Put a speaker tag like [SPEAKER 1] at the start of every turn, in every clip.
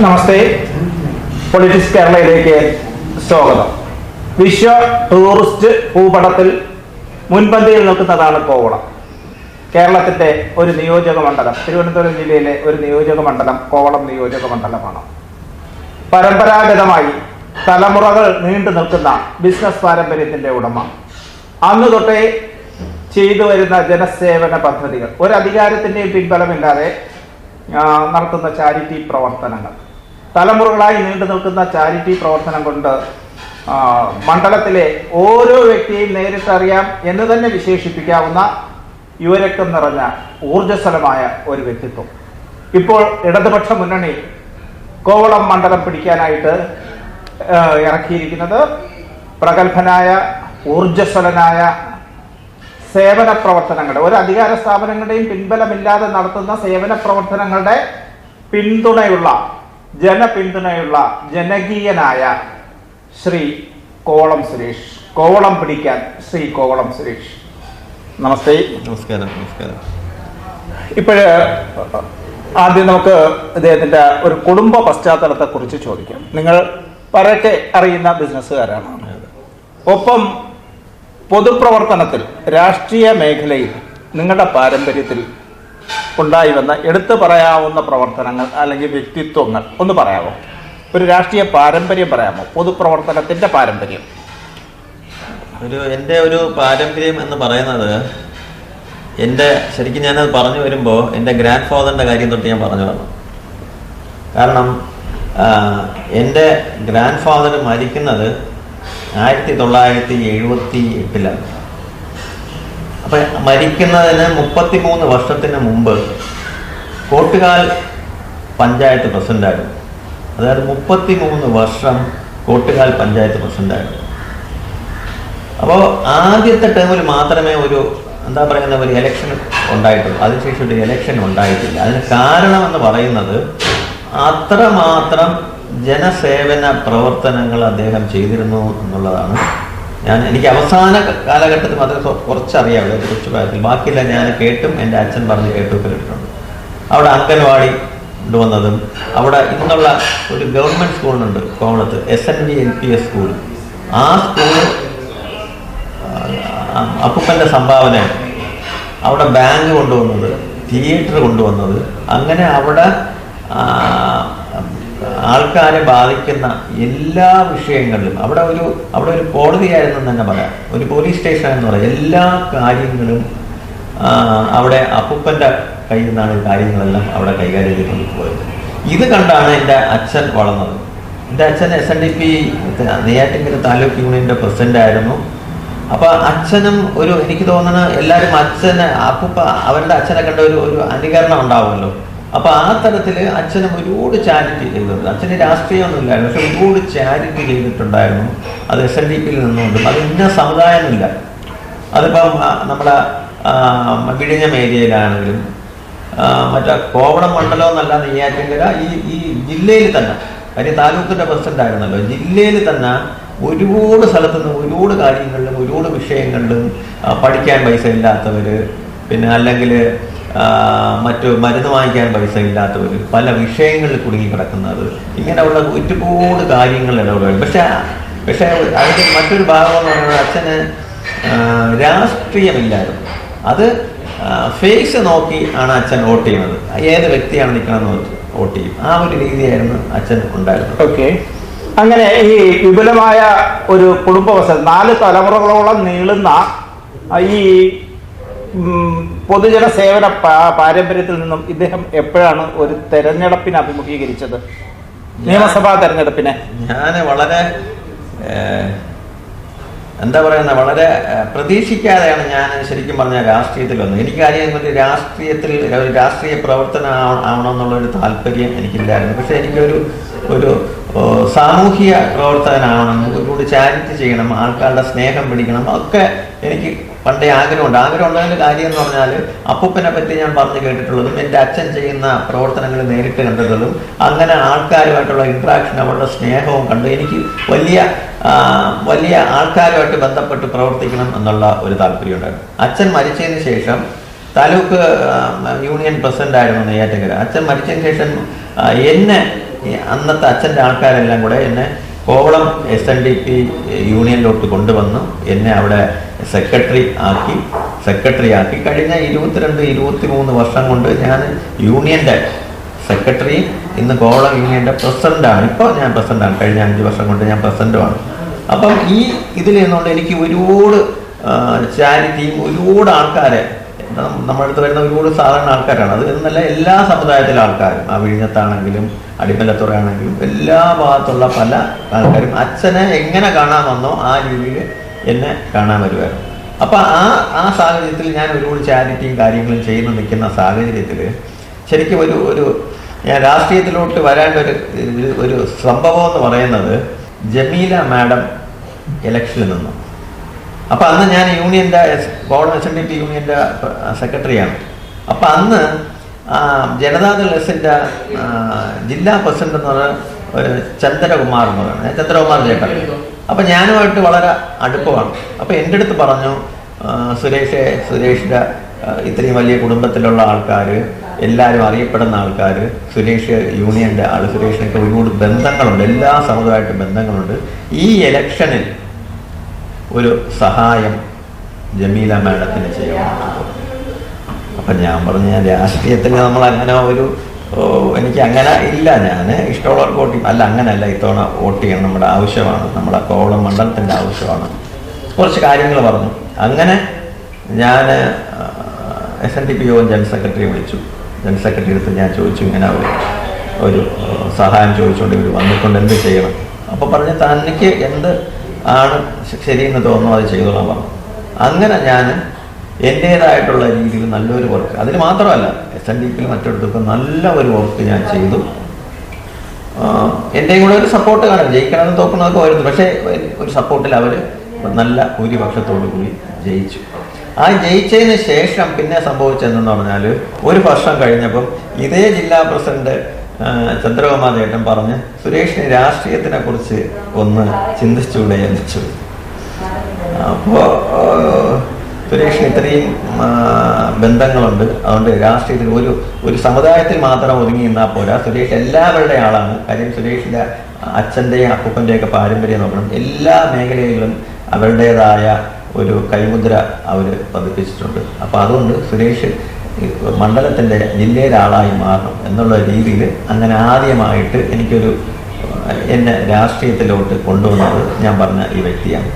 [SPEAKER 1] നമസ്തേ. Politics കേരളയിലേക്ക് സ്വാഗതം. വിശ്വ tourist ഭൂപടത്തിൽ മുൻപന്തിയിൽ നിൽക്കുന്നതാണ് കോവളം. കേരളത്തിന്റെ ഒരു നിയോജക മണ്ഡലം തിരുവനന്തപുരം ജില്ലയിലെ ഒരു നിയോജക മണ്ഡലം കോവളം നിയോജക മണ്ഡലമാണ്. പരമ്പരാഗതമായി തലമുറകൾ നീണ്ടു നിൽക്കുന്ന ബിസിനസ് പാരമ്പര്യത്തിന്റെ ഉടമ. അന്ന് തൊട്ടേ ചെയ്തു വരുന്ന ജനസേവന പദ്ധതികൾ. ഒരു അധികാരത്തിന്റെയും പിൻബലമില്ലാതെ നടത്തുന്ന ചാരിറ്റി പ്രവർത്തനങ്ങൾ. തലമുറകളായി നീണ്ടു നിൽക്കുന്ന ചാരിറ്റി പ്രവർത്തനം കൊണ്ട് മണ്ഡലത്തിലെ ഓരോ വ്യക്തിയെയും നേരിട്ടറിയാം എന്ന് തന്നെ വിശേഷിപ്പിക്കാവുന്ന യുവരക്തം നിറഞ്ഞ ഊർജസ്വലമായ ഒരു വ്യക്തിത്വം. ഇപ്പോൾ ഇടതുപക്ഷ മുന്നണി കോവളം മണ്ഡലം പിടിക്കാനായിട്ട് ഇറക്കിയിരിക്കുന്നത് പ്രഗത്ഭനായ ഊർജസ്വലനായ സേവന പ്രവർത്തനങ്ങളുടെ ഒരു അധികാര സ്ഥാപനങ്ങളുടെയും പിൻബലമില്ലാതെ നടത്തുന്ന സേവന പ്രവർത്തനങ്ങളുടെ പിന്തുണയുള്ള ജനപിന്തുണയുള്ള ജനകീയനായ ശ്രീ കോവളം സുരേഷ്. കോവളം പിടിക്കാൻ ശ്രീ കോവളം സുരേഷ്. നമസ്തേ.
[SPEAKER 2] നമസ്കാരം നമസ്കാരം.
[SPEAKER 1] ഇപ്പോഴ് ആദ്യം നമുക്ക് അദ്ദേഹത്തിന്റെ ഒരു കുടുംബ പശ്ചാത്തലത്തെ കുറിച്ച് ചോദിക്കാം. നിങ്ങൾ പരക്കെ അറിയുന്ന ബിസിനസ്സുകാരാണ്. ഒപ്പം പൊതുപ്രവർത്തനത്തിൽ രാഷ്ട്രീയ മേഖലയിൽ നിങ്ങളുടെ പാരമ്പര്യത്തിൽ ഉണ്ടായി വന്ന എടുത്തു പറയാവുന്ന പ്രവർത്തനങ്ങൾ അല്ലെങ്കിൽ വ്യക്തിത്വങ്ങൾ ഒന്ന് പറയാമോ? ഒരു രാഷ്ട്രീയ പാരമ്പര്യം പറയാമോ? പൊതുപ്രവർത്തനത്തിന്റെ പാരമ്പര്യം.
[SPEAKER 2] ഒരു എന്റെ ഒരു പാരമ്പര്യം എന്ന് പറയുന്നത് എന്റെ ശരിക്കും ഞാനത് പറഞ്ഞു വരുമ്പോൾ എന്റെ ഗ്രാൻഡ് ഫാദറിന്റെ കാര്യം തൊട്ട് ഞാൻ പറഞ്ഞു വന്നു. കാരണം എന്റെ ഗ്രാൻഡ് ഫാദർ മരിക്കുന്നത് ആയിരത്തി തൊള്ളായിരത്തി എഴുപത്തി എട്ടിലാണ്. അപ്പം മരിക്കുന്നതിന് മുപ്പത്തി മൂന്ന് വർഷത്തിന് മുമ്പ് കോട്ടുകാൽ പഞ്ചായത്ത് പ്രസിഡന്റായിരുന്നു. അതായത് മുപ്പത്തി മൂന്ന് വർഷം കോട്ടുകാൽ പഞ്ചായത്ത് പ്രസിഡന്റായിരുന്നു. അപ്പോൾ ആദ്യത്തെ ടേമിൽ മാത്രമേ ഒരു എന്താ പറയുന്ന ഒരു ഇലക്ഷൻ ഉണ്ടായിട്ടുള്ളൂ. അതിനുശേഷം ഒരു ഇലക്ഷൻ ഉണ്ടായിട്ടില്ല. അതിന് കാരണമെന്ന് പറയുന്നത് അത്രമാത്രം ജനസേവന പ്രവർത്തനങ്ങൾ അദ്ദേഹം ചെയ്തിരുന്നു എന്നുള്ളതാണ് ഞാൻ എനിക്ക് അവസാന കാലഘട്ടത്തിൽ മാത്രമേ കുറച്ചറിയാവുള്ളൂ കുറച്ച് കാര്യത്തിൽ ബാക്കിയെല്ലാം ഞാൻ കേട്ടും എന്റെ അച്ഛൻ പറഞ്ഞ് കേട്ടുമൊക്കെ കേട്ടിട്ടുണ്ട്. അവിടെ അംഗൻവാടി കൊണ്ടുവന്നതും അവിടെ ഇന്നുള്ള ഒരു ഗവൺമെന്റ് സ്കൂളുണ്ട് കോവളത്ത് S N B L P S school. ആ സ്കൂൾ അപ്പൂപ്പന്റെ സംഭാവന അവിടെ ബാങ്ക് കൊണ്ടുവന്നത് തിയേറ്റർ കൊണ്ടുവന്നത്. അങ്ങനെ അവിടെ ആൾക്കാരെ ബാധിക്കുന്ന എല്ലാ വിഷയങ്ങളിലും അവിടെ ഒരു അവിടെ ഒരു കോടതിയായിരുന്നു തന്നെ പറയാം. ഒരു പോലീസ് സ്റ്റേഷൻ എന്ന് പറയാം. എല്ലാ കാര്യങ്ങളും അവിടെ അപ്പൂപ്പന്റെ കയ്യിൽ നിന്നാണ് കാര്യങ്ങളെല്ലാം അവിടെ കൈകാര്യം ചെയ്തുകൊണ്ട് പോയത്. ഇത് കണ്ടാണ് എന്റെ അച്ഛൻ വളർന്നത്. എന്റെ അച്ഛൻ S N D P Neyyattinkara taluk യൂണിയന്റെ പ്രസിഡന്റ് ആയിരുന്നു. അപ്പൊ അച്ഛനും ഒരു എനിക്ക് തോന്നുന്നത് എല്ലാവരും അച്ഛനെ അപ്പൂപ്പ അവരുടെ അച്ഛനെ കണ്ട ഒരു ഒരു അനുകരണം ഉണ്ടാവുമല്ലോ. അപ്പൊ ആ തരത്തിൽ അച്ഛനും ഒരുപാട് ചാരിറ്റി ചെയ്തിട്ടുണ്ട്. അച്ഛന് രാഷ്ട്രീയമൊന്നുമില്ലായിരുന്നു. പക്ഷെ ഒരുപാട് ചാരിറ്റി ചെയ്തിട്ടുണ്ടായിരുന്നു. അത് എസ് എൻ ഡി പിയിൽ നിന്നുകൊണ്ടും. അത് ഇന്ന സമുദായമൊന്നുമില്ല അതിപ്പം നമ്മുടെ വിഴിഞ്ഞം ഏരിയയിലാണെങ്കിലും മറ്റേ കോവളം മണ്ഡലം എന്നല്ല നെയ്യാറ്റിങ്കര ഈ ഈ ജില്ലയിൽ തന്നെ കാര്യം താലൂക്കിന്റെ പ്രസിഡന്റ് ആയിരുന്നല്ലോ ജില്ലയിൽ തന്നെ ഒരുപാട് സ്ഥലത്തു നിന്ന് ഒരുപാട് കാര്യങ്ങളിലും ഒരുപാട് വിഷയങ്ങളിലും പഠിക്കാൻ പൈസ ഇല്ലാത്തവര് പിന്നെ അല്ലെങ്കിൽ മറ്റു മരുന്ന് വാങ്ങിക്കാൻ പൈസ ഇല്ലാത്തവർ പല വിഷയങ്ങളിൽ കുടുങ്ങി കിടക്കുന്നത്. ഇങ്ങനെയുള്ള ഒരുപാട് കാര്യങ്ങൾ ഇടപെടും പക്ഷേ പക്ഷെ അതിന്റെ മറ്റൊരു ഭാഗം എന്ന് പറയുന്നത് അച്ഛന് രാഷ്ട്രീയമില്ലായിരുന്നു. അത് ഫേസ് നോക്കി ആണ് അച്ഛൻ വോട്ട് ചെയ്യുന്നത്. ഏത് വ്യക്തിയാണ് നിൽക്കണമെന്ന് വോട്ട് ചെയ്യും. ആ ഒരു രീതിയായിരുന്നു അച്ഛൻ ഉണ്ടായിരുന്നത്.
[SPEAKER 1] ഓക്കെ. അങ്ങനെ ഈ വിപുലമായ ഒരു കുടുംബവസ്ഥ നാല് തലമുറകളോളം നീളുന്ന ഈ പൊതുജന സേവന പാരമ്പര്യത്തിൽ നിന്നും ഇദ്ദേഹം എപ്പോഴാണ് ഒരു തെരഞ്ഞെടുപ്പിനെ അഭിമുഖീകരിച്ചത്? നിയമസഭാ തെരഞ്ഞെടുപ്പിനെ.
[SPEAKER 2] ഞാൻ വളരെ എന്താ പറയുന്ന വളരെ പ്രതീക്ഷിക്കാതെയാണ് ഞാൻ ശരിക്കും പറഞ്ഞ രാഷ്ട്രീയത്തിൽ വന്നത്. എനിക്ക് കാര്യം ഒരു രാഷ്ട്രീയത്തിൽ ഒരു രാഷ്ട്രീയ പ്രവർത്തനം ആവണം ആവണമെന്നുള്ളൊരു താല്പര്യം എനിക്കില്ലായിരുന്നു. പക്ഷെ എനിക്കൊരു ഒരു സാമൂഹിക പ്രവർത്തകനാവണം ഒരുപാട് ചാരിറ്റി ചെയ്യണം ആൾക്കാരുടെ സ്നേഹം പിടിക്കണം ഒക്കെ എനിക്ക് പണ്ടേ ആഗ്രഹമുണ്ട്. ആഗ്രഹം ഉണ്ടായതിന്റെ കാര്യം എന്ന് പറഞ്ഞാൽ അപ്പൂപ്പനെ പറ്റി ഞാൻ പറഞ്ഞു കേട്ടിട്ടുള്ളതും എന്റെ അച്ഛൻ ചെയ്യുന്ന പ്രവർത്തനങ്ങൾ നേരിട്ട് കണ്ടിട്ടുള്ളതും അങ്ങനെ ആൾക്കാരുമായിട്ടുള്ള ഇൻട്രാക്ഷൻ അവരുടെ സ്നേഹവും കണ്ട് എനിക്ക് വലിയ വലിയ ആൾക്കാരുമായിട്ട് ബന്ധപ്പെട്ട് പ്രവർത്തിക്കണം എന്നുള്ള ഒരു താല്പര്യം ഉണ്ടായിരുന്നു. അച്ഛൻ മരിച്ചതിന് ശേഷം താലൂക്ക് യൂണിയൻ പ്രസിഡന്റ് ആയിരുന്നു നെയ്യാറ്റക്കര അച്ഛൻ മരിച്ചതിന് ശേഷം എന്നെ ഈ അന്നത്തെ അച്ഛന്റെ ആൾക്കാരെല്ലാം കൂടെ എന്നെ Kovalam S N D P യൂണിയനിലോട്ട് കൊണ്ടുവന്നു. എന്നെ അവിടെ സെക്രട്ടറി ആക്കി സെക്രട്ടറി ആക്കി. കഴിഞ്ഞ ഇരുപത്തിരണ്ട് ഇരുപത്തി മൂന്ന് വർഷം കൊണ്ട് ഞാൻ യൂണിയന്റെ സെക്രട്ടറി ഇന്ന് കോവളം യൂണിയന്റെ പ്രസിഡന്റാണ്. ഇപ്പോൾ ഞാൻ പ്രസിഡന്റാണ്. കഴിഞ്ഞ അഞ്ച് വർഷം കൊണ്ട് ഞാൻ പ്രസിഡന്റുമാണ്. അപ്പം ഈ ഇതിൽ നിന്നുകൊണ്ട് എനിക്ക് ഒരുപാട് ചാരിറ്റിയും ഒരുപാട് ആൾക്കാരെ നം- നമ്മുടെ അടുത്ത് വരുന്ന ഒരുപാട് സാധാരണ ആൾക്കാരാണ്. അത് എന്നല്ല എല്ലാ സമുദായത്തിലെ ആൾക്കാരും. ആ വിഴിഞ്ഞത്താണെങ്കിലും അടിമലത്തുറയാണെങ്കിലും എല്ലാ ഭാഗത്തുള്ള പല ആൾക്കാരും അച്ഛനെ എങ്ങനെ കാണാമെന്നോ ആ രീതിയിൽ എന്നെ കാണാൻ വരുമായിരുന്നു അപ്പോൾ ആ ആ സാഹചര്യത്തിൽ ഞാൻ ഒരുപാട് ചാരിറ്റിയും കാര്യങ്ങളും ചെയ്യുന്ന നിൽക്കുന്ന സാഹചര്യത്തിൽ ശരിക്കും ഒരു ഒരു ഞാൻ രാഷ്ട്രീയത്തിലോട്ട് വരേണ്ട ഒരു- ഒരു സംഭവം എന്ന് പറയുന്നത് ജമീല മാഡം ഇലക്ഷനിൽ നിന്നു. അപ്പൊ അന്ന് ഞാൻ യൂണിയന്റെ കോളം എസ് എൻ ഡി പി യൂണിയന്റെ സെക്രട്ടറിയാണ് അപ്പം അന്ന് ജനതാദൾ എസിന്റെ ജില്ലാ പ്രസിഡന്റ് എന്ന് പറഞ്ഞ ഒരു ചന്ദ്രകുമാർ എന്ന് പറയുന്നത്. ചന്ദ്രകുമാർ ചേട്ടൻ അപ്പം ഞാനുമായിട്ട് വളരെ അടുപ്പമാണ്. അപ്പോൾ എന്റെ അടുത്ത് പറഞ്ഞു സുരേഷെ സുരേഷ് സുരേഷിന്റെ ഇത്രയും വലിയ കുടുംബത്തിലുള്ള ആൾക്കാർ എല്ലാവരും അറിയപ്പെടുന്ന ആൾക്കാർ സുരേഷ് യൂണിയന്റെ ആൾ സുരേഷിനൊക്കെ ഒരുപാട് ബന്ധങ്ങളുണ്ട് എല്ലാ സമുദായമായിട്ടും ബന്ധങ്ങളുണ്ട്. ഈ ഇലക്ഷനിൽ ഒരു സഹായം ജമീല മാഡത്തിന് ചെയ്യണം അപ്പം ഞാൻ പറഞ്ഞ രാഷ്ട്രീയത്തിൽ നമ്മൾ അങ്ങനെ ഒരു എനിക്ക് അങ്ങനെ ഇല്ല ഞാൻ. ഇഷ്ടമുള്ളവർക്ക് വോട്ട് ചെയ്യും. അല്ല അങ്ങനെയല്ല. ഇത്തവണ വോട്ട് ചെയ്യണം നമ്മുടെ ആവശ്യമാണ്. നമ്മുടെ കോവളം മണ്ഡലത്തിന്റെ ആവശ്യമാണ്. കുറച്ച് കാര്യങ്ങൾ പറഞ്ഞു. അങ്ങനെ ഞാൻ S N D P Yogam general സെക്രട്ടറിയെ വിളിച്ചു. ജനറൽ സെക്രട്ടറി അടുത്ത് ഞാൻ ചോദിച്ചു ഇങ്ങനെ അവർ ഒരു സഹായം ചോദിച്ചുകൊണ്ട് ഇവർ വന്നിക്കൊണ്ട് എന്ത് ചെയ്യണം? അപ്പോൾ പറഞ്ഞ് തനിക്ക് എന്ത് ആണ് ശരിയെന്ന് തോന്നുന്നു അത് ചെയ്തോളാൻ പറഞ്ഞു. അങ്ങനെ ഞാൻ എന്റേതായിട്ടുള്ള രീതിയിൽ നല്ലൊരു വർക്ക് അതിന് മാത്രമല്ല എസ് എൻ ഡി പിയിൽ മറ്റിടത്തൊക്കെ നല്ല ഒരു വർക്ക് ഞാൻ ചെയ്തു. എന്റെയും കൂടെ ഒരു സപ്പോർട്ട് കാണും. ജയിക്കണമെന്ന് തോക്കണമൊക്കെ വരുന്നു പക്ഷേ ഒരു സപ്പോർട്ടിൽ അവർ നല്ല ഭൂരിപക്ഷത്തോടു കൂടി ജയിച്ചു. ആ ജയിച്ചതിന് ശേഷം പിന്നെ സംഭവിച്ചതെന്ന് പറഞ്ഞാൽ ഒരു വർഷം കഴിഞ്ഞപ്പം ഇതേ ജില്ലാ പ്രസിഡന്റ് ചന്ദ്രകുമാർ ചേട്ടൻ പറഞ്ഞ് സുരേഷിന് രാഷ്ട്രീയത്തിനെ കുറിച്ച് ഒന്ന് ചിന്തിച്ചുകൂടെ? എന്ന് ചോദിച്ചു. അപ്പോൾ സുരേഷിന് ഇത്രയും ബന്ധങ്ങളുണ്ട്. അതുകൊണ്ട് രാഷ്ട്രീയത്തിൽ ഒരു ഒരു സമുദായത്തിൽ മാത്രം ഒതുങ്ങി നിന്നാൽ പോരാ. സുരേഷ് എല്ലാവരുടെ ആളാണ്. കാര്യം സുരേഷിന്റെ അച്ഛന്റെയും അപ്പൂപ്പന്റെയൊക്കെ പാരമ്പര്യം നോക്കണം. എല്ലാ മേഖലയിലും അവരുടേതായ ഒരു കൈമുദ്ര അവർ പതിപ്പിച്ചിട്ടുണ്ട്. അപ്പോൾ അതുകൊണ്ട് സുരേഷ് മണ്ഡലത്തിന്റെ ജില്ലയിലെ ആളായി മാറണം എന്നുള്ള രീതിയിൽ അങ്ങനെ ആദ്യമായിട്ട് എനിക്കൊരു എന്നെ രാഷ്ട്രീയത്തിലോട്ട് കൊണ്ടുവന്നത് ഞാൻ പറഞ്ഞ ഈ വ്യക്തിയാണ്.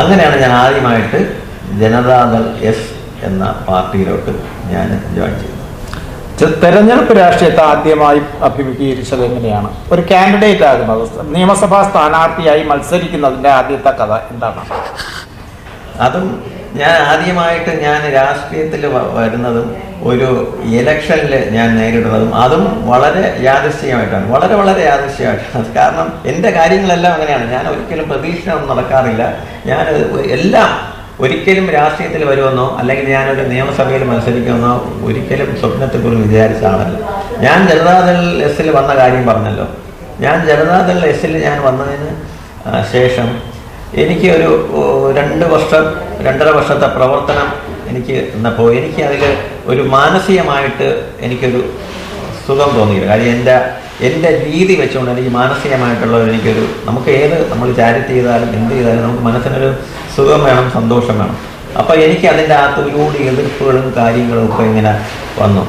[SPEAKER 2] അങ്ങനെയാണ് ഞാൻ ആദ്യമായിട്ട് ജനതാദൾ എസ് എന്ന പാർട്ടിയിലോട്ട് ഞാൻ ജോയിൻ ചെയ്തത്.
[SPEAKER 1] തെരഞ്ഞെടുപ്പ് രാഷ്ട്രീയത്തെ ആദ്യമായി അഭിമുഖീകരിച്ചത് എങ്ങനെയാണ്? ഒരു കാൻഡിഡേറ്റ് ആയിരുന്നു നിയമസഭാ സ്ഥാനാർത്ഥിയായി മത്സരിക്കുന്നതിന്റെ ആദ്യത്തെ കഥ എന്താണ്?
[SPEAKER 2] അതും ഞാൻ ആദ്യമായിട്ട് ഞാൻ രാഷ്ട്രീയത്തിൽ വരുന്നതും ഒരു ഇലക്ഷനിൽ ഞാൻ നേരിടുന്നതും അതും വളരെ യാദൃശ്ചികമായിട്ടാണ്. വളരെ വളരെ യാദൃശ്ചികമായിട്ടാണ്. കാരണം എന്റെ കാര്യങ്ങളെല്ലാം അങ്ങനെയാണ്. ഞാൻ ഒരിക്കലും പ്രതീക്ഷ ഒന്നും നടക്കാറില്ല. ഞാൻ എല്ലാം ഒരിക്കലും രാഷ്ട്രീയത്തിൽ വരുമെന്നോ അല്ലെങ്കിൽ ഞാനൊരു നിയമസഭയിൽ മത്സരിക്കുമെന്നോ ഒരിക്കലും സ്വപ്നത്തിൽ വിചാരിച്ച ആളല്ല. ഞാൻ ജനതാദൾ എസിൽ വന്ന കാര്യം പറഞ്ഞല്ലോ. ഞാൻ ജനതാദൾ എസിൽ ഞാൻ വന്നതിന് ശേഷം എനിക്ക് ഒരു രണ്ട് വർഷം രണ്ടര വർഷത്തെ പ്രവർത്തനം എനിക്ക് എന്നപ്പോൾ എനിക്ക് അതിൽ ഒരു മാനസികമായിട്ട് എനിക്കൊരു സുഖം തോന്നിയില്ല. കാര്യം എന്റെ എന്റെ രീതി വെച്ചുകൊണ്ട് എനിക്ക് മാനസികമായിട്ടുള്ള എനിക്കൊരു നമുക്ക് ഏത് നമ്മൾ ചാരിറ്റി ചെയ്താലും എന്ത് ചെയ്താലും നമുക്ക് മനസ്സിനൊരു സുഖം വേണം സന്തോഷം വേണം. അപ്പോൾ എനിക്ക് അതിന്റെ അകത്ത് ഒരുപാട് എതിർപ്പുകളും കാര്യങ്ങളും ഒക്കെ ഇങ്ങനെ വന്നു.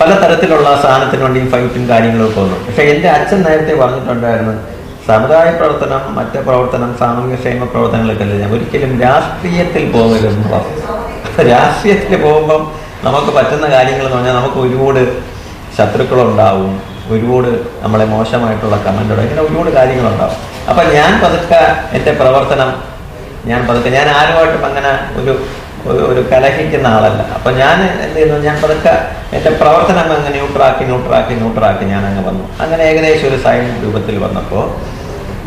[SPEAKER 2] പലതരത്തിലുള്ള സാധനത്തിന് വേണ്ടിയും ഫൈറ്റും കാര്യങ്ങളും ഒക്കെ വന്നു. പക്ഷേ എന്റെ അച്ഛൻ നേരത്തെ പറഞ്ഞിട്ടുണ്ടായിരുന്നു സമുദായ പ്രവർത്തനം മറ്റ് പ്രവർത്തനം സാമൂഹിക ക്ഷേമ പ്രവർത്തനങ്ങളൊക്കെ ഞാൻ ഒരിക്കലും രാഷ്ട്രീയത്തിൽ പോകരുതെന്ന് രാഷ്ട്രീയത്തിൽ പോകുമ്പം നമുക്ക് പറ്റുന്ന കാര്യങ്ങൾ എന്ന് പറഞ്ഞാൽ നമുക്ക് ഒരുപാട് ശത്രുക്കളുണ്ടാവും. ഒരുപാട് നമ്മളെ മോശമായിട്ടുള്ള കമന്റുകൾ ഇങ്ങനെ ഒരുപാട് കാര്യങ്ങളുണ്ടാവും. അപ്പം ഞാൻ പതുക്കെ എന്റെ പ്രവർത്തനം ഞാൻ പതുക്കെ ഞാൻ ആരുമായിട്ടും അങ്ങനെ ഒരു ഒരു- കലഹിക്കുന്ന ആളല്ല. അപ്പൊ ഞാൻ എന്ത് ചെയ്യുന്നു? ഞാൻ പതുക്കെ എന്റെ പ്രവർത്തനം അങ്ങ് ന്യൂട്രാക്കി ന്യൂട്രാക്കി ന്യൂട്രാക്കി ഞാൻ അങ്ങ് വന്നു. അങ്ങനെ ഏകദേശം ഒരു സൈൻ രൂപത്തിൽ വന്നപ്പോൾ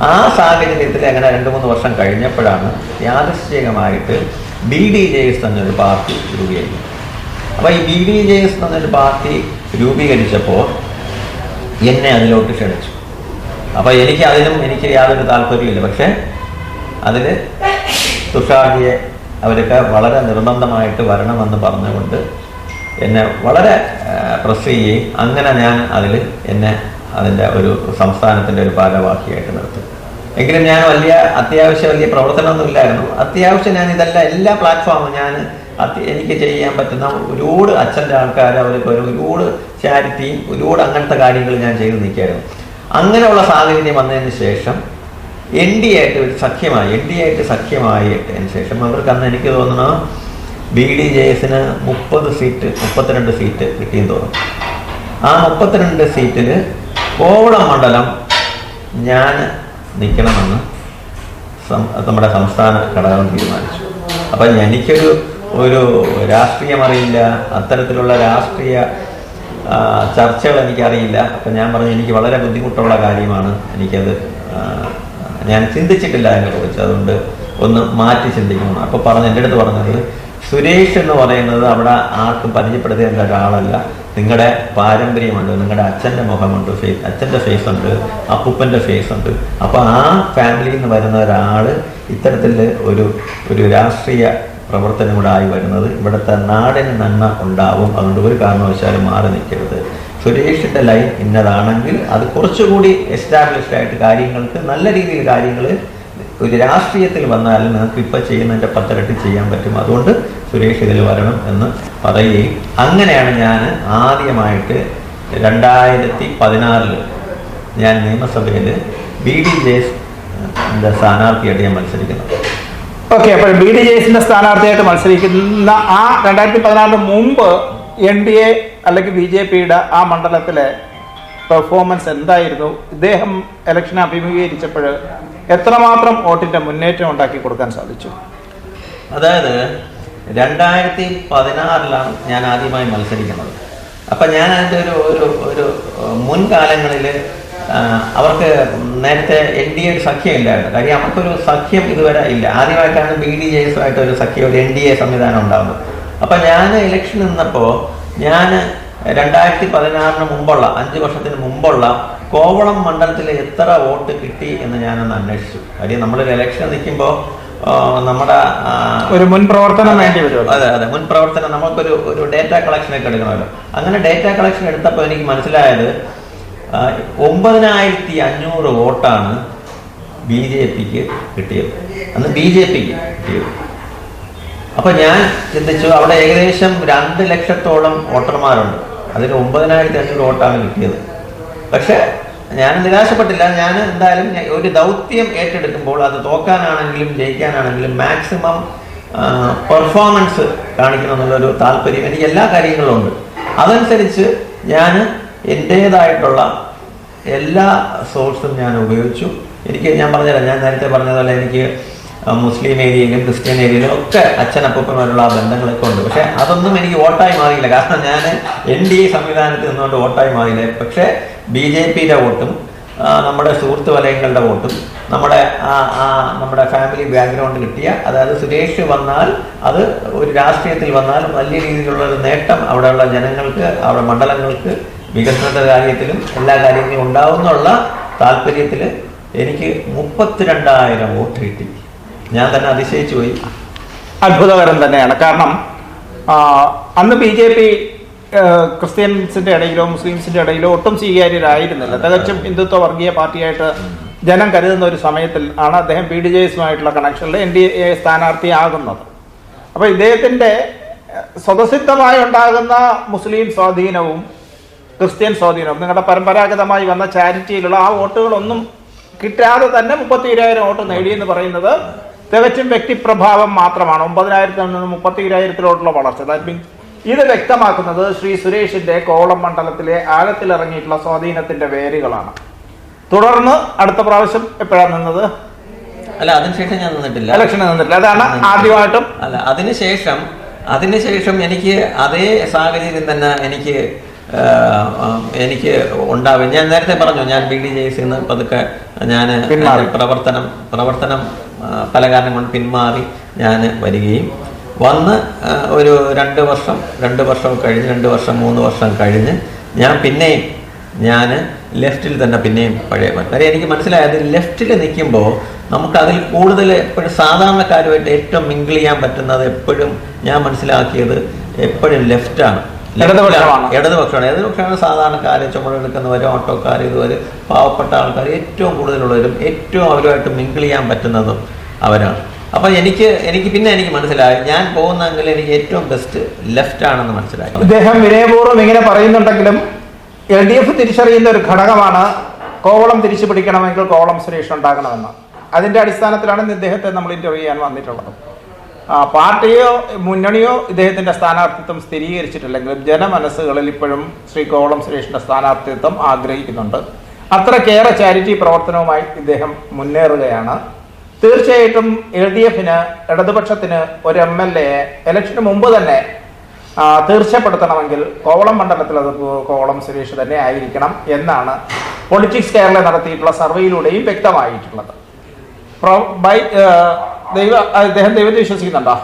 [SPEAKER 2] ആ സാഹചര്യത്തിൽ അങ്ങനെ രണ്ട് മൂന്ന് വർഷം കഴിഞ്ഞപ്പോഴാണ് യാദൃശ്ചികമായിട്ട് ബി ഡി ജെ എസ് എന്നൊരു പാർട്ടി രൂപീകരിക്കുന്നത് അപ്പോൾ ഈ ബി ഡി ജെ എസ് എന്നൊരു പാർട്ടി രൂപീകരിച്ചപ്പോൾ എന്നെ അതിലോട്ട് ക്ഷണിച്ചു. അപ്പോൾ എനിക്ക് അതിനും എനിക്ക് യാതൊരു താല്പര്യമില്ല പക്ഷേ അതിൽ തുഷാരിയെ അവരൊക്കെ വളരെ നിർബന്ധമായിട്ട് വരണമെന്ന് പറഞ്ഞുകൊണ്ട് എന്നെ വളരെ പ്രസ് ചെയ്യുകയും അങ്ങനെ ഞാൻ അതിൽ എന്നെ അതിന്റെ ഒരു സംസ്ഥാനത്തിന്റെ ഒരു ഭാരവാഹിയായിട്ട് നിർത്തി. എങ്കിലും ഞാൻ വലിയ അത്യാവശ്യം വലിയ പ്രവർത്തനമൊന്നും ഇല്ലായിരുന്നു. അത്യാവശ്യം ഞാൻ ഇതെല്ലാം എല്ലാ പ്ലാറ്റ്ഫോമും ഞാൻ എനിക്ക് ചെയ്യാൻ പറ്റുന്ന ഒരുപാട് അച്ഛന്റെ ആൾക്കാർ അവർക്ക് ഒരു ഒരുപാട് ചാരിറ്റിയും ഒരുപാട് അങ്ങനത്തെ കാര്യങ്ങൾ ഞാൻ ചെയ്ത് നിൽക്കുകയായിരുന്നു. അങ്ങനെയുള്ള സാഹചര്യം വന്നതിന് ശേഷം എൻ ഡി ആയിട്ട് ഒരു സഖ്യമായി എൻ ഡി ആയിട്ട് സഖ്യമായതിന് ശേഷം അവർക്ക് അന്ന് എനിക്ക് തോന്നണോ ബി ഡി ജെ എസിന് മുപ്പത് സീറ്റ് മുപ്പത്തിരണ്ട് സീറ്റ് കിട്ടിയെന്ന് തോന്നുന്നു. ആ മുപ്പത്തിരണ്ട് സീറ്റിൽ കോവളം മണ്ഡലം ഞാൻ നിൽക്കണമെന്ന് നമ്മുടെ സംസ്ഥാന ഘടകം തീരുമാനിച്ചു. അപ്പം എനിക്കൊരു ഒരു രാഷ്ട്രീയമറിയില്ല അത്തരത്തിലുള്ള രാഷ്ട്രീയ ചർച്ചകൾ എനിക്കറിയില്ല. അപ്പം ഞാൻ പറഞ്ഞു എനിക്ക് വളരെ ബുദ്ധിമുട്ടുള്ള കാര്യമാണ് എനിക്കത് ഞാൻ ചിന്തിച്ചിട്ടില്ല അതിനെക്കുറിച്ച് അതുകൊണ്ട് ഒന്ന് മാറ്റി ചിന്തിക്കണം. അപ്പോൾ പറഞ്ഞു എന്റെ അടുത്ത് പറഞ്ഞത് സുരേഷ് എന്ന് പറയുന്നത് അവിടെ ആർക്കും പരിചയപ്പെടുത്തേണ്ട ഒരാളല്ല. നിങ്ങളുടെ പാരമ്പര്യമുണ്ട് നിങ്ങളുടെ അച്ഛന്റെ മുഖമുണ്ട് ഫേസ് അച്ഛന്റെ ഫേസ് ഉണ്ട് അപ്പൂപ്പന്റെ ഫേസ് ഉണ്ട് അപ്പോൾ ആ ഫാമിലിയിൽ നിന്ന് വരുന്ന ഒരാൾ ഇത്തരത്തിൽ ഒരു ഒരു രാഷ്ട്രീയ പ്രവർത്തനം കൂടെ ആയി വരുന്നത് ഇവിടുത്തെ നാടിന് നന്മ ഉണ്ടാവും. അതുകൊണ്ട് ഒരു കാരണവശാലും മാറി നിൽക്കരുത്. സുരേഷിന്റെ ലൈൻ ഇന്നതാണെങ്കിൽ അത് കുറച്ചുകൂടി എസ്റ്റാബ്ലിഷ്ഡ് ആയിട്ട് കാര്യങ്ങൾക്ക് നല്ല രീതിയിൽ കാര്യങ്ങൾ ഒരു രാഷ്ട്രീയത്തിൽ വന്നാലും നിങ്ങൾക്ക് ഇപ്പം ചെയ്യുന്നതിന്റെ പത്തിരട്ടി ചെയ്യാൻ പറ്റും. അതുകൊണ്ട് സുരേഷ് ഇതിൽ വരണം എന്ന് പറയുകയും അങ്ങനെയാണ് ഞാൻ ആദ്യമായിട്ട് രണ്ടായിരത്തി പതിനാറിൽ ഞാൻ നിയമസഭയിൽ ബി ഡി ജെ സ്ഥാനാർത്ഥിയായിട്ട് ഞാൻ മത്സരിക്കുന്നത്
[SPEAKER 1] ഓക്കെ അപ്പോൾ ബി ഡി ജെ എസിന്റെ സ്ഥാനാർത്ഥിയായിട്ട് മത്സരിക്കുന്ന ആ രണ്ടായിരത്തി പതിനാറിന് മുമ്പ് എൻ ഡി എ അല്ലെങ്കിൽ ബി ജെ പിയുടെ ആ മണ്ഡലത്തിലെ പെർഫോമൻസ് എന്തായിരുന്നു? ഇദ്ദേഹം ഇലക്ഷൻ അഭിമുഖീകരിച്ചപ്പോൾ എത്രമാത്രം വോട്ടിന്റെ മുന്നേറ്റം ഉണ്ടാക്കി കൊടുക്കാൻ സാധിച്ചു?
[SPEAKER 2] അതായത് രണ്ടായിരത്തി പതിനാറിലാണ് ഞാൻ ആദ്യമായി മത്സരിക്കുന്നത്. അപ്പം ഞാൻ അതിന്റെ ഒരു ഒരു ഒരു മുൻകാലങ്ങളിൽ അവർക്ക് നേരത്തെ എൻ ഡി എ സഖ്യം ഇല്ലായിരുന്നു. കാര്യം അവർക്കൊരു സഖ്യം ഇതുവരെ ഇല്ല. ആദ്യമായിട്ടാണ് ബി ഡി ജെ എസുമായിട്ട് ഒരു സഖ്യം ഒരു എൻ ഡി എ സംവിധാനം ഉണ്ടാകുന്നത് അപ്പം ഞാൻ ഇലക്ഷൻ നിന്നപ്പോൾ ഞാൻ രണ്ടായിരത്തി പതിനാറിന് മുമ്പുള്ള അഞ്ച് വർഷത്തിന് മുമ്പുള്ള കോവളം മണ്ഡലത്തിൽ എത്ര വോട്ട് കിട്ടി എന്ന് ഞാനൊന്ന് അന്വേഷിച്ചു. കാര്യം നമ്മളൊരു ഇലക്ഷൻ നിൽക്കുമ്പോൾ നമ്മുടെ
[SPEAKER 1] ഒരു മുൻ പ്രവർത്തനം വേണ്ടി വരും
[SPEAKER 2] അതെ അതെ. മുൻ പ്രവർത്തനം നമുക്കൊരു ഒരു ഡേറ്റ കളക്ഷൻ ഒക്കെ എടുക്കണമല്ലോ. അങ്ങനെ ഡേറ്റ കളക്ഷൻ എടുത്തപ്പോൾ എനിക്ക് മനസ്സിലായത് ഒമ്പതിനായിരത്തി അഞ്ഞൂറ് വോട്ടാണ് ബി ജെ പിക്ക് കിട്ടിയത്. അന്ന് ബി ജെ പിക്ക് കിട്ടിയത്. അപ്പൊ ഞാൻ ചിന്തിച്ചു അവിടെ ഏകദേശം രണ്ട് ലക്ഷത്തോളം വോട്ടർമാരുണ്ട്. അതിന് ഒമ്പതിനായിരത്തി അഞ്ഞൂറ് വോട്ടാണ് കിട്ടിയത്. പക്ഷെ ഞാൻ നിരാശപ്പെട്ടില്ല. ഞാൻ എന്തായാലും ഒരു ദൗത്യം ഏറ്റെടുക്കുമ്പോൾ അത് തോക്കാനാണെങ്കിലും ജയിക്കാനാണെങ്കിലും മാക്സിമം പെർഫോമൻസ് കാണിക്കണം എന്നുള്ളൊരു താല്പര്യം എനിക്ക് എല്ലാ കാര്യങ്ങളും ഉണ്ട്. അതനുസരിച്ച് ഞാൻ എന്റേതായിട്ടുള്ള എല്ലാ സോഴ്സും ഞാൻ ഉപയോഗിച്ചു. എനിക്ക് ഞാൻ പറഞ്ഞുതരാം. ഞാൻ നേരത്തെ പറഞ്ഞതുപോലെ എനിക്ക് മുസ്ലിം ഏരിയയിലും ക്രിസ്ത്യൻ ഏരിയയിലും ഒക്കെ അച്ഛനപ്പൂപ്പന്മാരുള്ള ആ ബന്ധങ്ങളൊക്കെ ഉണ്ട്. പക്ഷെ അതൊന്നും എനിക്ക് വോട്ടായി മാറിയില്ല. കാരണം ഞാൻ എൻ ഡി എ സംവിധാനത്തിൽ നിന്നുകൊണ്ട് വോട്ടായി മാറിയില്ല. പക്ഷേ ബി ജെ പിയുടെ വോട്ടും നമ്മുടെ സുഹൃത്ത് വലയങ്ങളുടെ വോട്ടും നമ്മുടെ നമ്മുടെ ഫാമിലി ബാക്ക്ഗ്രൗണ്ട് കിട്ടിയ അതായത് സുരേഷ് വന്നാൽ അത് ഒരു രാഷ്ട്രീയത്തിൽ വന്നാൽ വലിയ രീതിയിലുള്ള ഒരു നേട്ടം അവിടെയുള്ള ജനങ്ങൾക്ക് അവിടെ മണ്ഡലങ്ങൾക്ക് വികസനത്തിന്റെ കാര്യത്തിലും എല്ലാ കാര്യങ്ങളും ഉണ്ടാവുന്നുള്ള താല്പര്യത്തിൽ എനിക്ക് മുപ്പത്തിരണ്ടായിരം വോട്ട് കിട്ടി. ഞാൻ തന്നെ അതിശയിച്ചു പോയി.
[SPEAKER 1] അത്ഭുതകരം തന്നെയാണ്. കാരണം അന്ന് ബി ജെ പി ക്രിസ്ത്യൻസിന്റെ ഇടയിലോ മുസ്ലിംസിന്റെ ഇടയിലോ ഒട്ടും സ്വീകാര്യരായിരുന്നില്ല. തികച്ചും ഹിന്ദുത്വ വർഗീയ പാർട്ടിയായിട്ട് ജനം കരുതുന്ന ഒരു സമയത്തിൽ ആണ് അദ്ദേഹം ബി ഡി ജെ എസുമായിട്ടുള്ള കണക്ഷനിൽ എൻ ഡി എ സ്ഥാനാർത്ഥിയാകുന്നത് അപ്പോൾ ഇദ്ദേഹത്തിന്റെ സ്വതസിദ്ധമായി ഉണ്ടാകുന്ന മുസ്ലിം സ്വാധീനവും ക്രിസ്ത്യൻ സ്വാധീനവും നിങ്ങളുടെ പരമ്പരാഗതമായി വന്ന ചാരിറ്റിയിലുള്ള ആ വോട്ടുകളൊന്നും കിട്ടാതെ തന്നെ മുപ്പത്തിരായിരം വോട്ട് നേടിയെന്ന് പറയുന്നത് തികച്ചും വ്യക്തിപ്രഭാവം മാത്രമാണ്. ഒമ്പതിനായിരത്തിൽ നിന്ന് മുപ്പത്തിരായിരത്തിലോട്ടുള്ള വളർച്ച. ദാറ്റ് മീൻസ് ഇത് വ്യക്തമാക്കുന്നത് ശ്രീ സുരേഷിന്റെ കോവളം മണ്ഡലത്തിലെ ആഴത്തിലിറങ്ങിയിട്ടുള്ള സ്വാധീനത്തിന്റെ വേരുകളാണ്. തുടർന്ന് അടുത്ത പ്രാവശ്യം എപ്പോഴാണ് നിന്നത്?
[SPEAKER 2] അല്ല അതിനുശേഷം ഞാൻ നിന്നിട്ടില്ല.
[SPEAKER 1] ഇലക്ഷന് നിന്നിട്ടില്ല. അതാണ് ആദ്യമായിട്ടും
[SPEAKER 2] അല്ല അതിനുശേഷം അതിനുശേഷം എനിക്ക് അതേ സാഹചര്യം തന്നെ എനിക്ക് എനിക്ക് ഉണ്ടാവും. ഞാൻ നേരത്തെ പറഞ്ഞു ഞാൻ ബി ഡി ജെ സിന്ന് പതുക്കെ ഞാൻ. പ്രവർത്തനം പ്രവർത്തനം പല കാരണം കൊണ്ട് പിന്മാറി ഞാൻ വരികയും വന്ന് ഒരു രണ്ട് വർഷം രണ്ട് വർഷം കഴിഞ്ഞ് രണ്ട് വർഷം മൂന്ന് വർഷം കഴിഞ്ഞ് ഞാൻ പിന്നെയും ഞാൻ ലെഫ്റ്റിൽ തന്നെ പിന്നെയും പഴയ. കാര്യം എനിക്ക് മനസ്സിലായത് ലെഫ്റ്റിൽ നിൽക്കുമ്പോൾ നമുക്ക് അതിൽ കൂടുതൽ എപ്പോഴും സാധാരണക്കാരുമായിട്ട് ഏറ്റവും മിങ്കിൾ ചെയ്യാൻ പറ്റുന്നത് എപ്പോഴും ഞാൻ മനസ്സിലാക്കിയത് എപ്പോഴും ലെഫ്റ്റാണ്
[SPEAKER 1] ഇടതുപക്ഷമാണ്.
[SPEAKER 2] ഇടതുപക്ഷമാണ് ഇടതുപക്ഷമാണ് സാധാരണക്കാർ ചുമടെടുക്കുന്നവർ ഓട്ടോക്കാർ ഇതുവരെ പാവപ്പെട്ട ആൾക്കാർ ഏറ്റവും കൂടുതലുള്ളവരും ഏറ്റവും അവരുമായിട്ട് മിങ്കിൾ ചെയ്യാൻ പറ്റുന്നതും അവരാണ്. അപ്പൊ എനിക്ക് എനിക്ക് പിന്നെ എനിക്ക് മനസ്സിലായി. ഞാൻ പോകുന്നെങ്കിൽ എനിക്ക് ഏറ്റവും ബെസ്റ്റ് ലെഫ്റ്റ് ആണെന്ന് മനസ്സിലായി.
[SPEAKER 1] അദ്ദേഹം വിനയപൂർവം ഇങ്ങനെ പറയുന്നുണ്ടെങ്കിലും എൽ ഡി എഫ് തിരിച്ചറിയുന്ന ഒരു ഘടകമാണ് കോവളം തിരിച്ചു പിടിക്കണമെങ്കിൽ കോവളം സുരേഷ് ഉണ്ടാകണമെന്ന്. അതിന്റെ അടിസ്ഥാനത്തിലാണ് ഇന്ന് ഇദ്ദേഹത്തെ നമ്മൾ ഇന്റർവ്യൂ ചെയ്യാൻ വന്നിട്ടുള്ളത്. പാർട്ടിയോ മുന്നണിയോ ഇദ്ദേഹത്തിന്റെ സ്ഥാനാർത്ഥിത്വം സ്ഥിരീകരിച്ചിട്ടില്ലെങ്കിലും ജനമനസ്സുകളിൽ ഇപ്പോഴും ശ്രീ കോവളം സുരേഷിന്റെ സ്ഥാനാർത്ഥിത്വം ആഗ്രഹിക്കുന്നുണ്ട്. അത്രക്കേറെ ചാരിറ്റി പ്രവർത്തനവുമായി ഇദ്ദേഹം മുന്നേറുകയാണ്. തീർച്ചയായിട്ടും എൽ ഡി എഫിന് ഇടതുപക്ഷത്തിന് ഒരു എം എൽ എ ഇലക്ഷന് മുമ്പ് തന്നെ തീർച്ചപ്പെടുത്തണമെങ്കിൽ കോവളം മണ്ഡലത്തിൽ അത് കോവളം സുരേഷ് തന്നെ ആയിരിക്കണം എന്നാണ് പൊളിറ്റിക്സ് കേരള നടത്തിയിട്ടുള്ള സർവേയിലൂടെയും വ്യക്തമായിട്ടുള്ളത്. ബൈ ദൈവ അദ്ദേഹം ദൈവത്തെ വിശ്വസിക്കുന്നുണ്ടോ?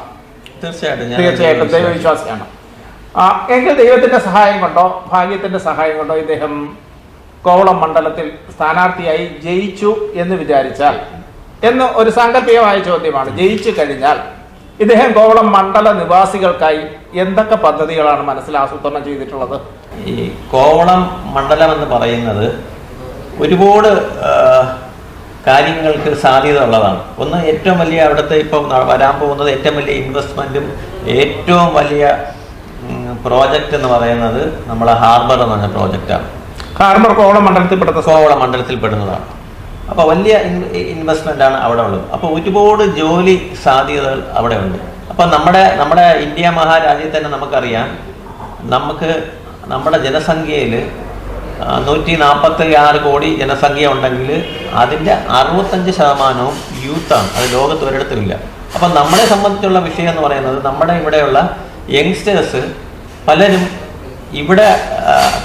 [SPEAKER 2] തീർച്ചയായിട്ടും
[SPEAKER 1] തീർച്ചയായിട്ടും ദൈവവിശ്വാസിയാണ്. എങ്കിൽ ദൈവത്തിന്റെ സഹായം കൊണ്ടോ ഭാഗ്യത്തിന്റെ സഹായം കൊണ്ടോ ഇദ്ദേഹം കോവളം മണ്ഡലത്തിൽ സ്ഥാനാർത്ഥിയായി ജയിച്ചു എന്ന് വിചാരിച്ചാൽ എന്ന് ഒരു സാങ്കല്പികമായ ചോദ്യമാണ്. ജയിച്ചു കഴിഞ്ഞാൽ ഇദ്ദേഹം കോവളം മണ്ഡല നിവാസികൾക്കായി എന്തൊക്കെ പദ്ധതികളാണ് മനസ്സിൽ ആസൂത്രണം ചെയ്തിട്ടുള്ളത്?
[SPEAKER 2] ഈ കോവളം മണ്ഡലം എന്ന് പറയുന്നത് ഒരുപാട് കാര്യങ്ങൾക്ക് സാധ്യത ഉള്ളതാണ്. ഒന്ന് ഏറ്റവും വലിയ അവിടുത്തെ ഇപ്പം വരാൻ പോകുന്നത് ഏറ്റവും വലിയ ഇൻവെസ്റ്റ്മെന്റും ഏറ്റവും വലിയ പ്രോജക്റ്റ് എന്ന് പറയുന്നത് നമ്മളെ ഹാർബർ എന്ന് പറഞ്ഞ പ്രോജക്റ്റാണ്
[SPEAKER 1] ഹാർബർ കോവള മണ്ഡലത്തിൽ പെടുന്ന
[SPEAKER 2] കോവള മണ്ഡലത്തിൽ പെടുന്നതാണ്. അപ്പോൾ വലിയ ഇൻവെസ്റ്റ്മെന്റ് ആണ് അവിടെ ഉള്ളത്. അപ്പോൾ ഒരുപാട് ജോലി സാധ്യതകൾ അവിടെ ഉണ്ട്. അപ്പോൾ നമ്മുടെ നമ്മുടെ ഇന്ത്യ മഹാരാജ്യത്ത് തന്നെ നമുക്കറിയാം. നമുക്ക് നമ്മുടെ ജനസംഖ്യയിൽ നൂറ്റി നാൽപ്പത്തി ആറ് കോടി ജനസംഖ്യ ഉണ്ടെങ്കിൽ അതിന്റെ അറുപത്തഞ്ച് ശതമാനവും യൂത്താണ്. അത് ലോകത്ത് ഒരിടത്തുമില്ല. അപ്പം നമ്മളെ സംബന്ധിച്ചുള്ള വിഷയം എന്ന് പറയുന്നത് നമ്മുടെ ഇവിടെയുള്ള യങ്സ്റ്റേഴ്സ് പലരും ഇവിടെ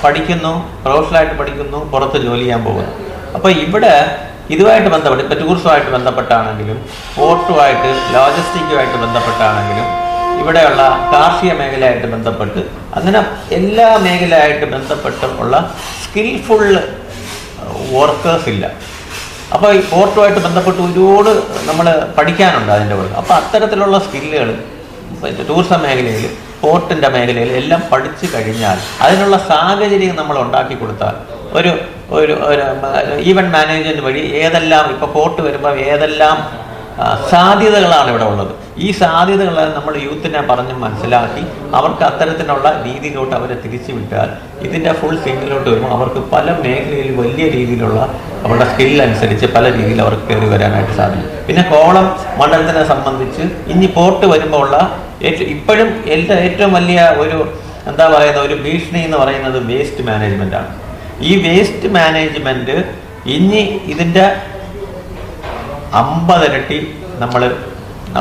[SPEAKER 2] പഠിക്കുന്നു പ്രൊഫഷണലായിട്ട് പഠിക്കുന്നു പുറത്ത് ജോലി ചെയ്യാൻ പോകുന്നു. അപ്പോൾ ഇവിടെ ഇതുമായിട്ട് ബന്ധപ്പെട്ട് ഇപ്പോൾ ടൂറിസവുമായിട്ട് ബന്ധപ്പെട്ടാണെങ്കിലും പോർട്ടുമായിട്ട് ലോജിസ്റ്റിക്കുമായിട്ട് ബന്ധപ്പെട്ടാണെങ്കിലും ഇവിടെയുള്ള കാർഷിക മേഖലയായിട്ട് ബന്ധപ്പെട്ട് അങ്ങനെ എല്ലാ മേഖലയായിട്ട് ബന്ധപ്പെട്ടും ഉള്ള സ്കിൽഫുൾ വർക്കേഴ്സ് ഇല്ല. അപ്പോൾ ഈ പോർട്ടുമായിട്ട് ബന്ധപ്പെട്ട് ഒരുപാട് നമ്മൾ പഠിക്കാനുണ്ട് അതിന്റെ കൂടെ അപ്പോൾ അത്തരത്തിലുള്ള സ്കില്ലുകൾ ടൂറിസം മേഖലയിൽ പോർട്ടിന്റെ മേഖലയിൽ എല്ലാം പഠിച്ചു കഴിഞ്ഞാൽ അതിനുള്ള സാഹചര്യം നമ്മൾ ഉണ്ടാക്കി കൊടുത്താൽ ഒരു ഒരു ഈവന്റ് മാനേജ്മെന്റ് വഴി ഏതെല്ലാം ഇപ്പോൾ പോർട്ട് വരുമ്പോൾ ഏതെല്ലാം സാധ്യതകളാണ് ഇവിടെ ഉള്ളത്. ഈ സാധ്യതകൾ നമ്മൾ യൂത്തിനെ പറഞ്ഞ് മനസ്സിലാക്കി അവർക്ക് അത്തരത്തിലുള്ള രീതിയിലോട്ട് അവരെ തിരിച്ചു വിട്ടാൽ ഇതിന്റെ ഫുൾ സ്വിങ്ങിലോട്ട് വരുമ്പോൾ അവർക്ക് പല മേഖലയിൽ വലിയ രീതിയിലുള്ള അവരുടെ സ്കിൽ അനുസരിച്ച് പല രീതിയിൽ അവർക്ക് കയറി വരാനായിട്ട് സാധിക്കും. പിന്നെ കോളം മണ്ഡലത്തിനെ സംബന്ധിച്ച് ഇനി പോർട്ട് വരുമ്പോൾ ഉള്ള ഇപ്പോഴും എല്ലാ ഏറ്റവും വലിയ ഒരു എന്താ പറയുന്ന ഒരു ഭീഷണി എന്ന് പറയുന്നത് വേസ്റ്റ് മാനേജ്മെന്റ് ആണ്. ഈ വേസ്റ്റ് മാനേജ്മെന്റ് ഇനി ഇതിന്റെ അമ്പതിരട്ടി നമ്മൾ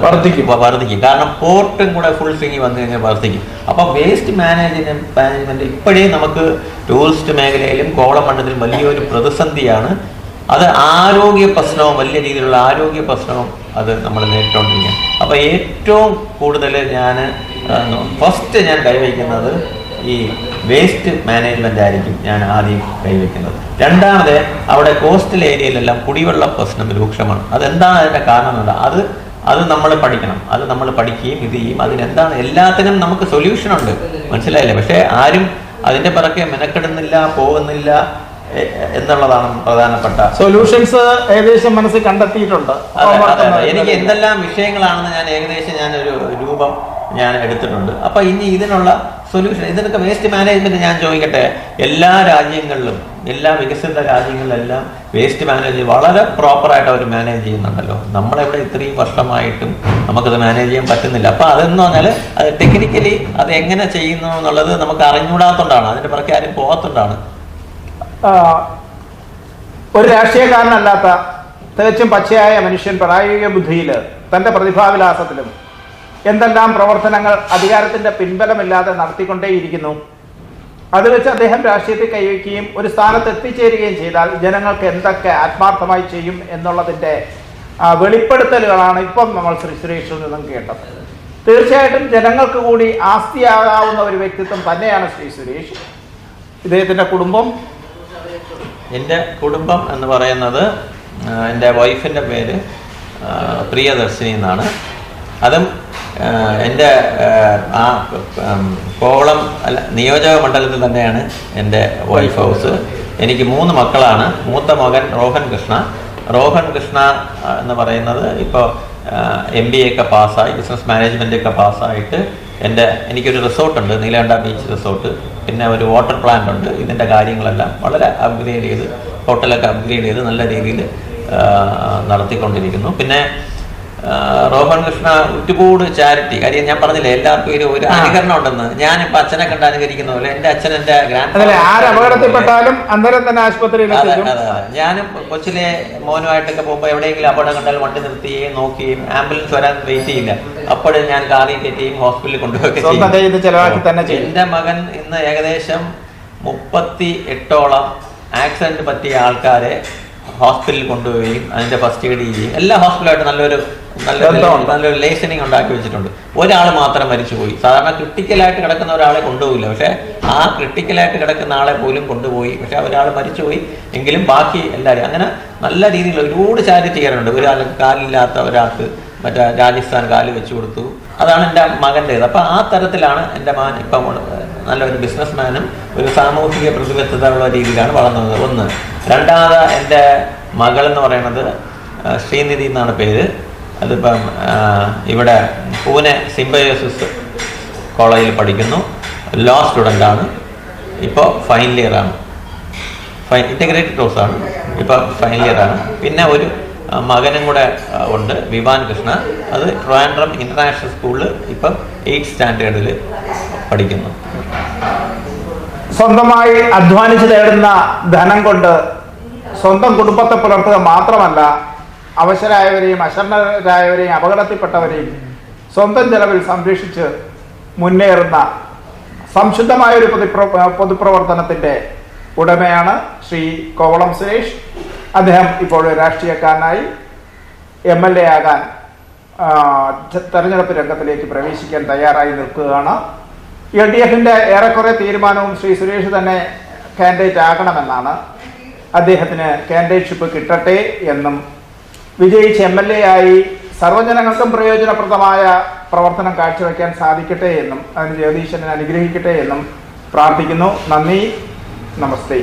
[SPEAKER 1] വർദ്ധിക്കും.
[SPEAKER 2] വർദ്ധിക്കും. കാരണം പോർട്ടും കൂടെ ഫുൾ സ്വിങ്ങി വന്നു കഴിഞ്ഞാൽ വർദ്ധിക്കും. അപ്പോൾ വേസ്റ്റ് മാനേജ്മെന്റ് മാനേജ്മെന്റ് ഇപ്പോഴേ നമുക്ക് ടൂറിസ്റ്റ് മേഖലയിലും കോളമണ്ഡലത്തിലും വലിയൊരു പ്രതിസന്ധിയാണ്. അത് ആരോഗ്യ പ്രശ്നവും വലിയ രീതിയിലുള്ള ആരോഗ്യ പ്രശ്നവും അത് നമ്മൾ നേരിട്ടുകൊണ്ടിരിക്കുകയാണ് അപ്പോൾ ഏറ്റവും കൂടുതൽ ഞാൻ ഫസ്റ്റ് ഞാൻ കൈവയ്ക്കുന്നത് ഈ വേസ്റ്റ് മാനേജ്മെന്റ് ആയിരിക്കും ഞാൻ ആദ്യം കൈവയ്ക്കുന്നത്. രണ്ടാമത് അവിടെ കോസ്റ്റൽ ഏരിയയിലെല്ലാം കുടിവെള്ള പ്രശ്നം രൂക്ഷമാണ്. അതെന്താണ് അതിന്റെ കാരണം എന്താ അത് അത് നമ്മൾ പഠിക്കണം. അത് നമ്മൾ പഠിക്കുകയും ഇത് ചെയ്യും. അതിനെന്താണ്? എല്ലാത്തിനും നമുക്ക് സൊല്യൂഷൻ ഉണ്ട്. മനസ്സിലായില്ലേ? പക്ഷേ ആരും അതിന്റെ പിറകെ മെനക്കെടുന്നില്ല പോകുന്നില്ല എന്നുള്ളതാണ് പ്രധാനപ്പെട്ട
[SPEAKER 1] സൊല്യൂഷൻസ് ഏകദേശം മനസ്സിൽ കണ്ടെത്തിയിട്ടുണ്ട്.
[SPEAKER 2] എനിക്ക് എന്തെല്ലാം വിഷയങ്ങളാണെന്ന് ഞാൻ ഏകദേശം ഞാൻ ഒരു രൂപം ഞാൻ എടുത്തിട്ടുണ്ട്. അപ്പൊ ഇനി ഇതിനുള്ള സൊല്യൂഷൻ ഇതിനൊക്കെ വേസ്റ്റ് മാനേജ്മെന്റ് ഞാൻ ചോദിക്കട്ടെ? എല്ലാ രാജ്യങ്ങളിലും എല്ലാ വികസിത രാജ്യങ്ങളിലെല്ലാം വേസ്റ്റ് മാനേജ് വളരെ പ്രോപ്പറായിട്ട് അവർ മാനേജ് ചെയ്യുന്നുണ്ടല്ലോ. നമ്മളിവിടെ ഇത്രയും വർഷമായിട്ടും നമുക്കത് മാനേജ് ചെയ്യാൻ പറ്റുന്നില്ല. അപ്പൊ അതെന്ന് പറഞ്ഞാൽ അത് ടെക്നിക്കലി അത് എങ്ങനെ ചെയ്യുന്നു എന്നുള്ളത് നമുക്ക് അറിഞ്ഞൂടാത്തോണ്ടാണ് അതിന്റെ പുറകെ ആരും പോകാത്തോണ്ടാണ്
[SPEAKER 1] ഒരു രാഷ്ട്രീയക്കാരനല്ലാത്ത തികച്ചും പച്ചയായ മനുഷ്യൻ പ്രായോഗിക ബുദ്ധിയിൽ തന്റെ പ്രതിഭാവിലാസത്തിലും എന്തെല്ലാം പ്രവർത്തനങ്ങൾ അധികാരത്തിന്റെ പിൻബലമില്ലാതെ നടത്തിക്കൊണ്ടേയിരിക്കുന്നു അത് വെച്ച് അദ്ദേഹം രാഷ്ട്രീയത്തിൽ കൈവയ്ക്കുകയും ഒരു സ്ഥാനത്ത് എത്തിച്ചേരുകയും ചെയ്താൽ ജനങ്ങൾക്ക് എന്തൊക്കെ ആത്മാർത്ഥമായി ചെയ്യും എന്നുള്ളതിന്റെ ആ, വെളിപ്പെടുത്തലുകളാണ് ഇപ്പം നമ്മൾ ശ്രീ സുരേഷിൽ നിന്നും കേട്ടത്. തീർച്ചയായിട്ടും ജനങ്ങൾക്ക് കൂടി ആസ്തിയാകാവുന്ന ഒരു വ്യക്തിത്വം തന്നെയാണ് ശ്രീ സുരേഷ്. ഇദ്ദേഹത്തിന്റെ കുടുംബം?
[SPEAKER 2] എന്റെ കുടുംബം എന്ന് പറയുന്നത് എന്റെ വൈഫിന്റെ പേര് പ്രിയദർശിനി എന്നാണ്. അതും എന്റെ ആ, കോവളം അല്ല നിയോജക മണ്ഡലത്തിൽ തന്നെയാണ് എന്റെ വൈഫ് ഹൗസ് എനിക്ക് മൂന്ന് മക്കളാണ്. മൂത്ത മകൻ റോഹൻ കൃഷ്ണ. റോഹൻ കൃഷ്ണ എന്ന് പറയുന്നത് ഇപ്പോൾ എം ബി ഒക്കെ പാസ്സായി ബിസിനസ് മാനേജ്മെന്റ് ഒക്കെ പാസ്സായിട്ട് എന്റെ എനിക്കൊരു റിസോർട്ടുണ്ട് നീലകണ്ഠ ബീച്ച് റിസോർട്ട് പിന്നെ ഒരു വാട്ടർ പ്ലാന്റ് ഉണ്ട്. ഇതിന്റെ കാര്യങ്ങളെല്ലാം വളരെ അപ്ഗ്രേഡ് ചെയ്ത് ഹോട്ടലൊക്കെ അപ്ഗ്രേഡ് ചെയ്ത് നല്ല രീതിയിൽ നടത്തിക്കൊണ്ടിരിക്കുന്നു. പിന്നെ റോഹൻ കൃഷ്ണ ഉറ്റുകൂട് ചാരിറ്റി. കാര്യം ഞാൻ പറഞ്ഞില്ലേ എല്ലാവർക്കും ഒരു ഒരു അനുകരണം ഉണ്ടെന്ന്. ഞാനിപ്പോൾ അച്ഛനെ കണ്ട് അനുകരിക്കുന്ന പോലെ എന്റെ അച്ഛൻ
[SPEAKER 1] എന്റെ അപകടത്തിൽപ്പെട്ടാലും അന്നേരം തന്നെ ആശുപത്രിയിൽ
[SPEAKER 2] അതെ
[SPEAKER 1] എത്തിക്കും.
[SPEAKER 2] അതെ അതെ. ഞാനും കൊച്ചിലെ മോനുമായിട്ടൊക്കെ പോകുമ്പോൾ എവിടെയെങ്കിലും അപകടം കണ്ടാൽ വണ്ടി നിർത്തുകയും നോക്കുകയും ആംബുലൻസ് വരാൻ വെയിറ്റ് ചെയ്യില്ല. അപ്പോഴും ഞാൻ കാറി കയറ്റിയും ഹോസ്പിറ്റലിൽ
[SPEAKER 1] കൊണ്ടുപോയി
[SPEAKER 2] എന്റെ മകൻ ഇന്ന് ഏകദേശം മുപ്പത്തി എട്ടോളം ആക്സിഡന്റ് പറ്റിയ ആൾക്കാരെ ഹോസ്പിറ്റലിൽ കൊണ്ടുപോവുകയും അതിന്റെ ഫസ്റ്റ് എയ്ഡ് ചെയ്യുകയും എല്ലാ ഹോസ്പിറ്റലായിട്ട് നല്ലൊരു
[SPEAKER 1] ബന്ധമുണ്ട്.
[SPEAKER 2] നല്ലൊരു ലേസനിങ് ഉണ്ടാക്കി വെച്ചിട്ടുണ്ട്. ഒരാൾ മാത്രം മരിച്ചുപോയി. സാധാരണ ക്രിട്ടിക്കലായിട്ട് കിടക്കുന്ന ഒരാളെ കൊണ്ടുപോകില്ല പക്ഷേ ആ ക്രിട്ടിക്കലായിട്ട് കിടക്കുന്ന ആളെ പോലും കൊണ്ടുപോയി. പക്ഷെ ഒരാൾ മരിച്ചുപോയി എങ്കിലും ബാക്കി എല്ലാവരും അങ്ങനെ നല്ല രീതിയിൽ ഒരുപാട് ചാരിറ്റി ചെയ്യാറുണ്ട്. ഒരാൾ കാലില്ലാത്ത ഒരാൾക്ക് മറ്റേ രാജസ്ഥാൻ കാൽ വെച്ചു കൊടുത്തു. അതാണ് എന്റെ മകന്റേത്. അപ്പം ആ തരത്തിലാണ് എന്റെ മകൻ ഇപ്പം നല്ലൊരു ബിസിനസ്മാനും ഒരു സാമൂഹിക പ്രതിബദ്ധത ഉള്ള രീതിയിലാണ് വളർന്നത്. ഒന്ന് രണ്ടാമത് എന്റെ മകൾ എന്ന് പറയുന്നത് ശ്രീനിധി എന്നാണ് പേര്. അതിപ്പം ഇവിടെ പൂനെ സിംബയോസിസ് കോളേജിൽ പഠിക്കുന്നു. ലോ സ്റ്റുഡന്റാണ് ഇപ്പോൾ ഫൈനൽ ഇയർ ആണ്. ഫൈ ഇന്റഗ്രേറ്റഡ് കോഴ്സാണ് ഇപ്പോൾ ഫൈനൽ ഇയർ ആണ്. പിന്നെ ഒരു മകനും കൂടെ ഉണ്ട് വിവാൻ കൃഷ്ണ. അത് ട്രിവാൻഡ്രം ഇന്റർനാഷണൽ സ്കൂളിൽ ഇപ്പം എയ്റ്റ് സ്റ്റാൻഡേർഡിൽ പഠിക്കുന്നു.
[SPEAKER 1] സ്വന്തമായി അധ്വാനിച്ച് നേടുന്ന ധനം കൊണ്ട് സ്വന്തം കുടുംബത്തെ പുലർത്തുക മാത്രമല്ല അവശരായവരെയും അശരണരായവരെയും അപകടത്തിൽപ്പെട്ടവരെയും സ്വന്തം ചെലവിൽ സംരക്ഷിച്ച് മുന്നേറുന്ന സംശുദ്ധമായ ഒരു പൊതുപ്ര പൊതുപ്രവർത്തനത്തിന്റെ ഉടമയാണ് ശ്രീ കോവളം സുരേഷ്. അദ്ദേഹം ഇപ്പോൾ രാഷ്ട്രീയക്കാരനായി എം എൽ എ ആകാൻ തെരഞ്ഞെടുപ്പ് രംഗത്തിലേക്ക് പ്രവേശിക്കാൻ തയ്യാറായി നിൽക്കുകയാണ്. എൽ ഡി എഫിന്റെ ഏറെക്കുറെ തീരുമാനവും ശ്രീ സുരേഷ് തന്നെ കാൻഡിഡേറ്റ് ആകണമെന്നാണ്. അദ്ദേഹത്തിന് കാൻഡിഡേറ്റ്ഷിപ്പ് കിട്ടട്ടെ എന്നും വിജയിച്ച് എം എൽ എ ആയി സർവജനങ്ങൾക്കും പ്രയോജനപ്രദമായ പ്രവർത്തനം കാഴ്ചവെക്കാൻ സാധിക്കട്ടെ എന്നും അതിന് ജഗദീശനെ അനുഗ്രഹിക്കട്ടെ എന്നും പ്രാർത്ഥിക്കുന്നു. നന്ദി. നമസ്തേ.